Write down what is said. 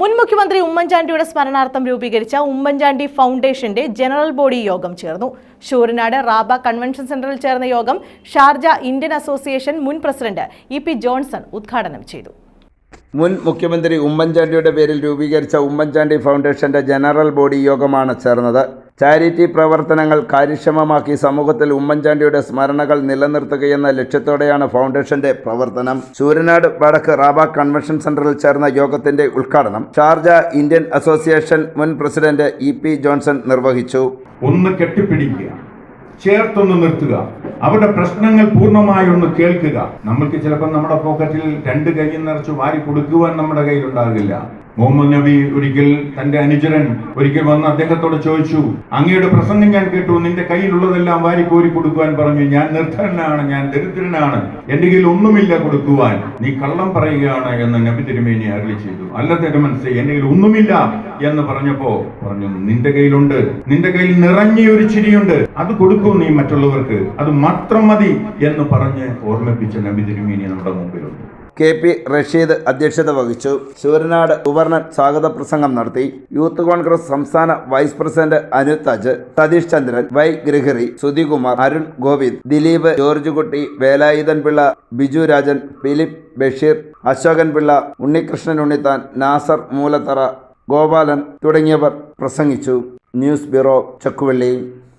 മുൻ മുഖ്യമന്ത്രി ഉമ്മൻചാണ്ടിയുടെ സ്മരണാർത്ഥം രൂപീകരിച്ച ഉമ്മൻചാണ്ടി ഫൗണ്ടേഷന്റെ ജനറൽ ബോഡി യോഗം ചേർന്നു. ഷൂരനാട് റാബ കൺവെൻഷൻ സെന്ററിൽ ചേർന്ന യോഗം ഷാർജ ഇന്ത്യൻ അസോസിയേഷൻ മുൻ പ്രസിഡന്റ് ഇ പി ജോൺസൺ ഉദ്ഘാടനം ചെയ്തു. മുൻ മുഖ്യമന്ത്രി ഉമ്മൻചാണ്ടിയുടെ പേരിൽ രൂപീകരിച്ച ഉമ്മൻചാണ്ടി ഫൗണ്ടേഷന്റെ ജനറൽ ബോഡി യോഗമാണ് ചേർന്നത്. ചാരിറ്റി പ്രവർത്തനങ്ങൾ കാര്യക്ഷമമാക്കി സമൂഹത്തിൽ ഉമ്മൻചാണ്ടിയുടെ സ്മരണകൾ നിലനിർത്തുകയെന്ന ലക്ഷ്യത്തോടെയാണ് ഫൗണ്ടേഷന്റെ പ്രവർത്തനം. സൂര്യനാട് വടക്ക് റാബ കൺവെൻഷൻ സെന്ററിൽ ചേർന്ന യോഗത്തിന്റെ ഉദ്ഘാടനം ഷാർജ ഇന്ത്യൻ അസോസിയേഷൻ മുൻ പ്രസിഡന്റ് ഇ പി ജോൺസൺ നിർവഹിച്ചു. ഒന്ന് കെട്ടിപ്പിടിക്കുക ചേർത്തൊന്ന് നിർത്തുക അവരുടെ പ്രശ്നങ്ങൾ പൂർണമായി ഒന്ന് കേൾക്കുക. നമ്മൾക്ക് ചിലപ്പോൾ നമ്മുടെ പോക്കറ്റിൽ രണ്ട് കൈ നിറച്ച് വാരി കൊടുക്കുവാൻ നമ്മുടെ കയ്യിൽ ഉണ്ടാകില്ല മുഹമ്മദ് നബി ഒരിക്കൽ തന്റെ അനുചരൻ ഒരിക്കൽ വന്ന് അദ്ദേഹത്തോട് ചോദിച്ചു അങ്ങയുടെ പ്രസംഗം ഞാൻ കേട്ടു നിന്റെ കയ്യിലുള്ളതെല്ലാം വാരി കോരി കൊടുക്കുവാൻ പറഞ്ഞു. ഞാൻ നിർദ്ധനാണ് ഞാൻ ദരിദ്രനാണ്. എന്റെ കയ്യിൽ ഒന്നുമില്ല കൊടുക്കുവാൻ. നീ കള്ളം പറയുകയാണ് എന്ന് നബി തിരുമേനി അരളി ചെയ്തു. അല്ല തിരുമനസ് എന്റെ കയ്യിൽ ഒന്നുമില്ല എന്ന് പറഞ്ഞപ്പോ പറഞ്ഞു നിന്റെ കയ്യിലുണ്ട്. നിന്റെ കയ്യിൽ നിറഞ്ഞ ഒരു ചിരിയുണ്ട്. അത് കൊടുക്കൂ നീ മറ്റുള്ളവർക്ക്. അത് മാത്രം മതി എന്ന് പറഞ്ഞ് ഓർമ്മിപ്പിച്ച നബി തിരുമേനി നമ്മുടെ മുമ്പിലുണ്ട്. കെ പി റഷീദ് അധ്യക്ഷത വഹിച്ചു. ശൂരനാട് സുവർണൻ സ്വാഗത പ്രസംഗം നടത്തി. യൂത്ത് കോൺഗ്രസ് സംസ്ഥാന vice president Anuthaj Satheesh Chandran Y Gregory Sudhikumar Arun Govind Dileep George Kutty Velayudhan Pillai Biju Rajan Philip Basheer Ashokan Pillai Unnikrishnan Unnithan Nasar Moolathara Gopalan തുടങ്ങിയവർ പ്രസംഗിച്ചു. News bureau Chakkuvally.